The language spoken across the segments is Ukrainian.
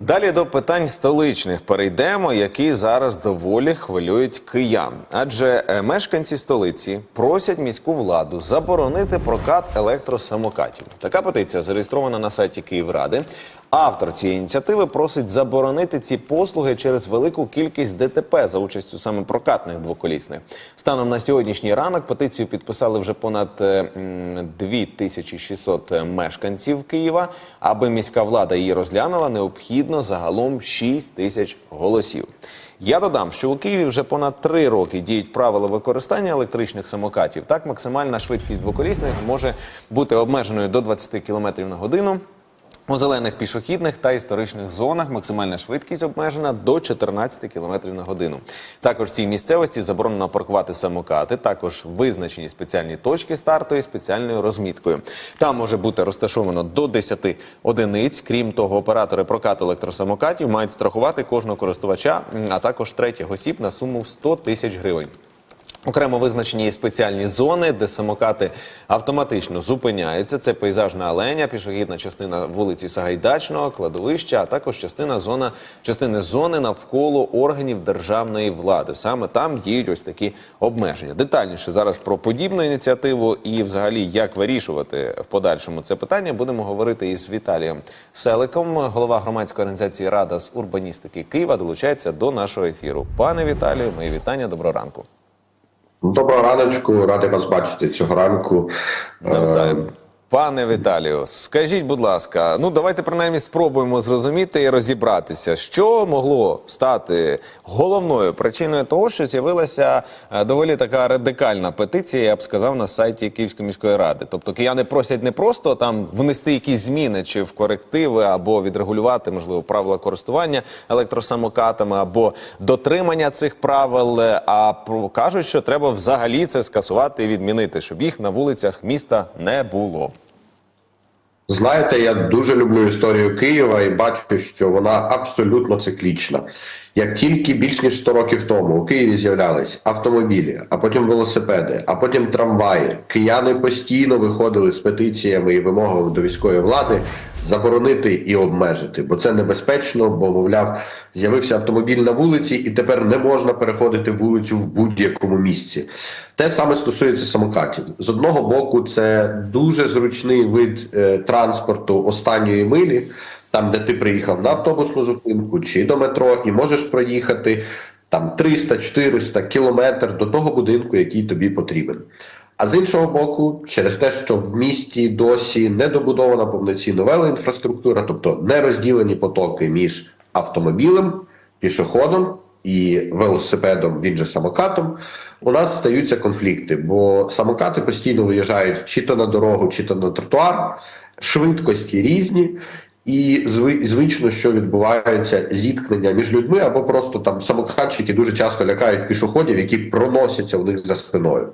Далі до питань столичних перейдемо, які зараз доволі хвилюють киян. Адже е, мешканці столиці просять міську владу заборонити прокат електросамокатів. Така петиція зареєстрована на сайті Київради. Автор цієї ініціативи просить заборонити ці послуги через велику кількість ДТП за участю саме прокатних двоколісних. Станом на сьогоднішній ранок петицію підписали вже понад е, м, 2600 мешканців Києва. Аби міська влада її розглянула, необхідно загалом 6 тисяч голосів. Я додам, що у Києві вже понад три роки діють правила використання електричних самокатів. Так, максимальна швидкість двоколісних може бути обмеженою до 20 км на годину. У зелених пішохідних та історичних зонах максимальна швидкість обмежена до 14 км на годину. Також в цій місцевості заборонено паркувати самокати. Також визначені спеціальні точки старту і спеціальною розміткою. Там може бути розташовано до 10 одиниць. Крім того, оператори прокату електросамокатів мають страхувати кожного користувача, а також третіх осіб на суму в 100 тисяч гривень. Окремо визначені є спеціальні зони, де самокати автоматично зупиняються. Це пейзажна аленя, пішохідна частина вулиці Сагайдачного, кладовища, а також частина зона, частини зони навколо органів державної влади. Саме там діють ось такі обмеження. Детальніше зараз про подібну ініціативу і, взагалі, як вирішувати в подальшому це питання, будемо говорити із Віталієм Селиком, голова громадської організації Рада з урбаністики Києва, долучається до нашого ефіру. Пане Віталію, мої вітання, доброго ранку. Доброго раночку, радий вас бачити цього ранку. Навзаєм. Пане Віталію, скажіть, будь ласка, ну давайте принаймні спробуємо зрозуміти і розібратися, що могло стати головною причиною того, що з'явилася е, доволі така радикальна петиція, я б сказав, на сайті Київської міської ради. Тобто кияни просять не просто там внести якісь зміни чи в корективи, або відрегулювати, можливо, правила користування електросамокатами, або дотримання цих правил, е, а кажуть, що треба взагалі це скасувати і відмінити, щоб їх на вулицях міста не було. Знаєте, я дуже люблю історію Києва і бачу, що вона абсолютно циклічна. Як тільки більш ніж 100 років тому у Києві з'являлись автомобілі, а потім велосипеди, а потім трамваї, кияни постійно виходили з петиціями і вимогами до військової влади заборонити і обмежити, бо це небезпечно, бо мовляв, з'явився автомобіль на вулиці, і тепер не можна переходити вулицю в будь-якому місці. Те саме стосується самокатів. З одного боку, це дуже зручний вид е, транспорту останньої милі, там, де ти приїхав на автобусну зупинку чи до метро, і можеш проїхати там 300-400 кілометр до того будинку, який тобі потрібен. А з іншого боку, через те, що в місті досі не добудована повноцінно велоінфраструктура, тобто не розділені потоки між автомобілем, пішоходом і велосипедом, він же самокатом, у нас стаються конфлікти, бо самокати постійно виїжджають чи то на дорогу, чи то на тротуар, швидкості різні. І зви- звично, що відбуваються зіткнення між людьми, або просто там самокатчики дуже часто лякають пішоходів, які проносяться у них за спиною.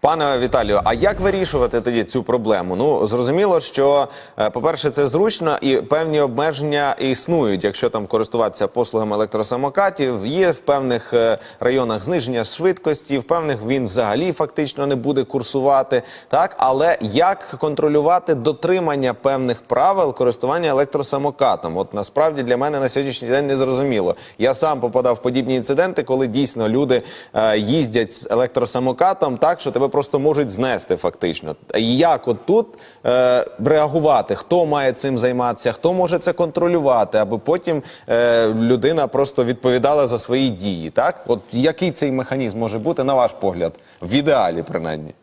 Пане Віталію, а як вирішувати тоді цю проблему? Ну зрозуміло, що е, по-перше, це зручно і певні обмеження існують, якщо там користуватися послугами електросамокатів. Є в певних е, районах зниження швидкості, в певних він взагалі фактично не буде курсувати. Так, але як контролювати дотримання певних правил користування електросамокатом? От насправді для мене на сьогоднішній день не зрозуміло. Я сам попадав в подібні інциденти, коли дійсно люди е, їздять з електросамокатом так, що тебе просто можуть знести фактично. Як от тут е, реагувати? Хто має цим займатися? Хто може це контролювати, аби потім е, людина просто відповідала за свої дії? Так, от який цей механізм може бути на ваш погляд, в ідеалі, принаймні?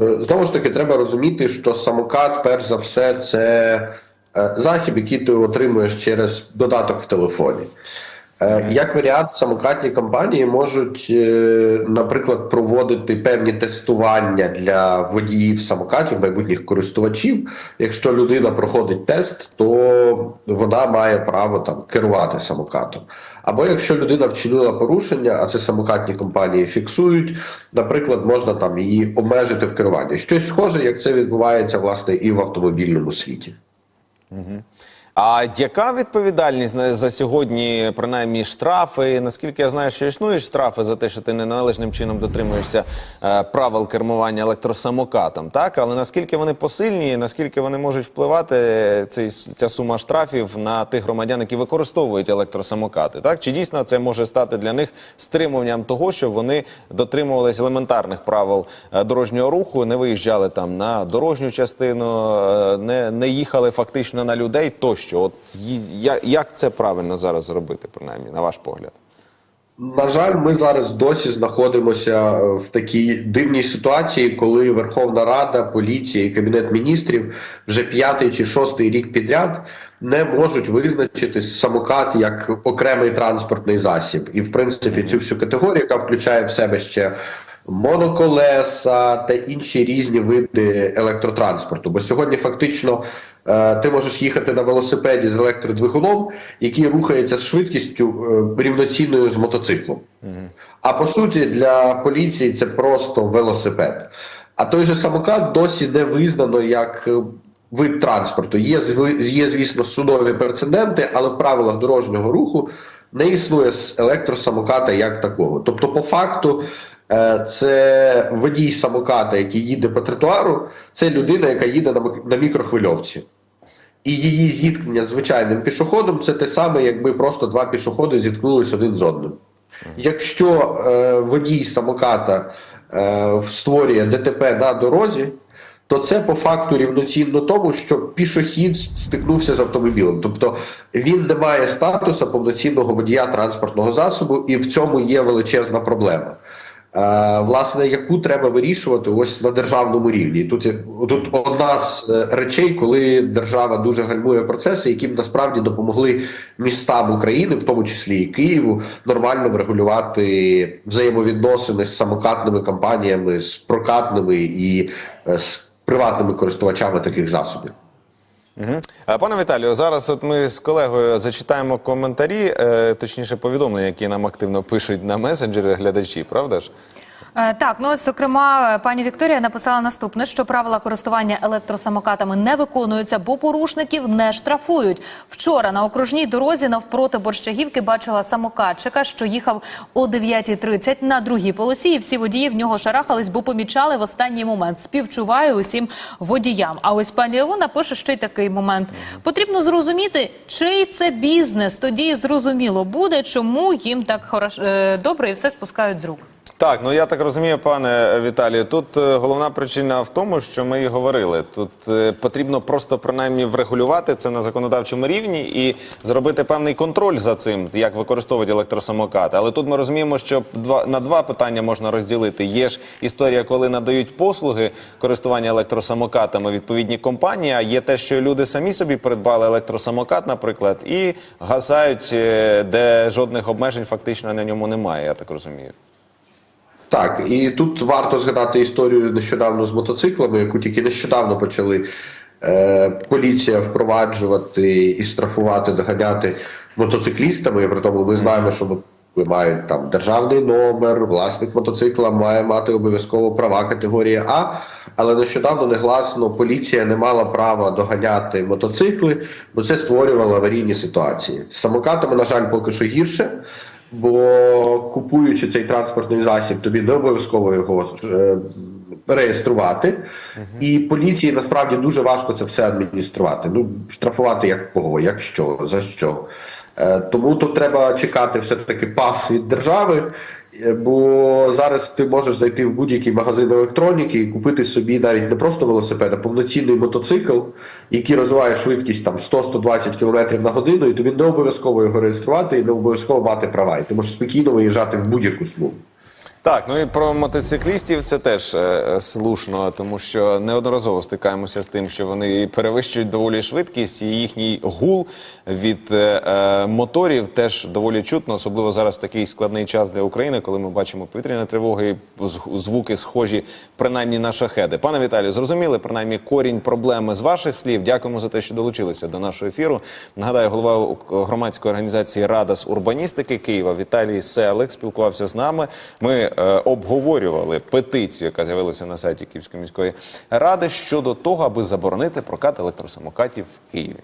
Е, Знову ж таки, треба розуміти, що самокат, перш за все, це е, засіб, який ти отримуєш через додаток в телефоні. Е, Як варіант, самокатні компанії можуть, е, наприклад, проводити певні тестування для водіїв самокатів, майбутніх користувачів. Якщо людина проходить тест, то вона має право там керувати самокатом. Або якщо людина вчинила порушення, а це самокатні компанії фіксують, наприклад, можна там її обмежити в керуванні. Щось схоже, як це відбувається власне і в автомобільному світі. А яка відповідальність за сьогодні, принаймні, штрафи? Наскільки я знаю, що існують штрафи за те, що ти неналежним чином дотримуєшся е, правил кермування електросамокатом, так? Але наскільки вони посильні, наскільки вони можуть впливати е, цей, ця сума штрафів на тих громадян, які використовують електросамокати? Так? Чи дійсно це може стати для них стримуванням того, що вони дотримувались елементарних правил е, дорожнього руху, не виїжджали там на дорожню частину, не, не їхали фактично на людей тощо? От як це правильно зараз зробити, принаймні, на ваш погляд? На жаль, ми зараз досі знаходимося е, в такій дивній ситуації, коли Верховна Рада, поліція і Кабінет міністрів вже п'ятий чи шостий рік підряд не можуть визначити самокат як окремий транспортний засіб. І в принципі цю всю категорію, яка включає в себе ще моноколеса та інші різні види електротранспорту. Бо сьогодні фактично ти можеш їхати на велосипеді з електродвигуном, який рухається з швидкістю е, рівноцінною з мотоциклом. А по суті, для поліції це просто велосипед. А той же самокат досі не визнано як е, вид транспорту. Є, є, звісно, судові прецеденти, але в правилах дорожнього руху не існує електросамоката як такого. Тобто, по факту, е, це водій самоката, який їде по тротуару, це людина, яка їде на мікрохвильовці. І її зіткнення з звичайним пішоходом це те саме, якби просто два пішоходи зіткнулись один з одним. Якщо е, водій самоката е, створює ДТП на дорозі, то це по факту рівноцінно тому, що пішохід стикнувся з автомобілем. Тобто він не має статусу повноцінного водія транспортного засобу, і в цьому є величезна проблема. Е, власне, яку треба вирішувати ось на державному рівні. Тут, тут одна з е, речей, коли держава дуже гальмує процеси, які б насправді допомогли містам України, в тому числі і Києву, нормально врегулювати взаємовідносини з самокатними компаніями, з прокатними і е, з приватними користувачами таких засобів. Угу. Пане Віталію, зараз от ми з колегою зачитаємо коментарі, е, точніше повідомлення, які нам активно пишуть на месенджери глядачі, правда ж? Е, Так, ну зокрема, пані Вікторія написала наступне: що правила користування електросамокатами не виконуються, бо порушників не штрафують. Вчора на окружній дорозі навпроти Борщагівки бачила самокатчика, що їхав о 9.30 на другій полосі, і всі водії в нього шарахались, бо помічали в останній момент. Співчуваю усім водіям. А ось пані Ілона пише ще й такий момент. Потрібно зрозуміти, чий це бізнес. Тоді зрозуміло буде, чому їм так хорош... е, добре і все спускають з рук. Так, ну я так розумію, пане Віталію. Тут е, головна причина в тому, що ми і говорили. Тут е, потрібно просто принаймні врегулювати це на законодавчому рівні і зробити певний контроль за цим, як використовують електросамокати. Але тут ми розуміємо, що два на два питання можна розділити. Є ж історія, коли надають послуги користування електросамокатами відповідні компанії. А є те, що люди самі собі придбали електросамокат, наприклад, і гасають, е, де жодних обмежень фактично на ньому немає. Я так розумію. Так, і тут варто згадати історію нещодавно з мотоциклами, яку тільки нещодавно почали е, поліція впроваджувати і штрафувати, доганяти мотоциклістами. При тому ми знаємо, що мотоцикли мають там державний номер, власник мотоцикла має мати обов'язково права категорії А. Але нещодавно негласно поліція не мала права доганяти мотоцикли, бо це створювало аварійні ситуації. З самокатами, на жаль, поки що гірше. Бо купуючи цей транспортний засіб, тобі не обов'язково його е, реєструвати, і поліції насправді дуже важко це все адмініструвати. Ну штрафувати як кого, як що, за що. Е, тому тут треба чекати все таки пас від держави. Бо зараз ти можеш зайти в будь-який магазин електроніки і купити собі навіть не просто велосипед, а повноцінний мотоцикл, який розвиває швидкість там 100-120 км на годину, і тобі не обов'язково його реєструвати і не обов'язково мати права. І ти можеш спокійно виїжджати в будь-яку смугу. Так, ну і про мотоциклістів це теж е, слушно, тому що неодноразово стикаємося з тим, що вони перевищують доволі швидкість, і їхній гул від е, е, моторів теж доволі чутно, особливо зараз в такий складний час для України, коли ми бачимо повітряні тривоги, звуки схожі принаймні на шахеди. Пане Віталію, зрозуміли принаймні корінь проблеми з ваших слів. Дякуємо за те, що долучилися до нашого ефіру. Нагадаю, голова громадської організації Рада з урбаністики Києва Віталій Селик спілкувався з нами. Ми е, обговорювали петицію, яка з'явилася на сайті Київської міської ради щодо того, аби заборонити прокат електросамокатів в Києві.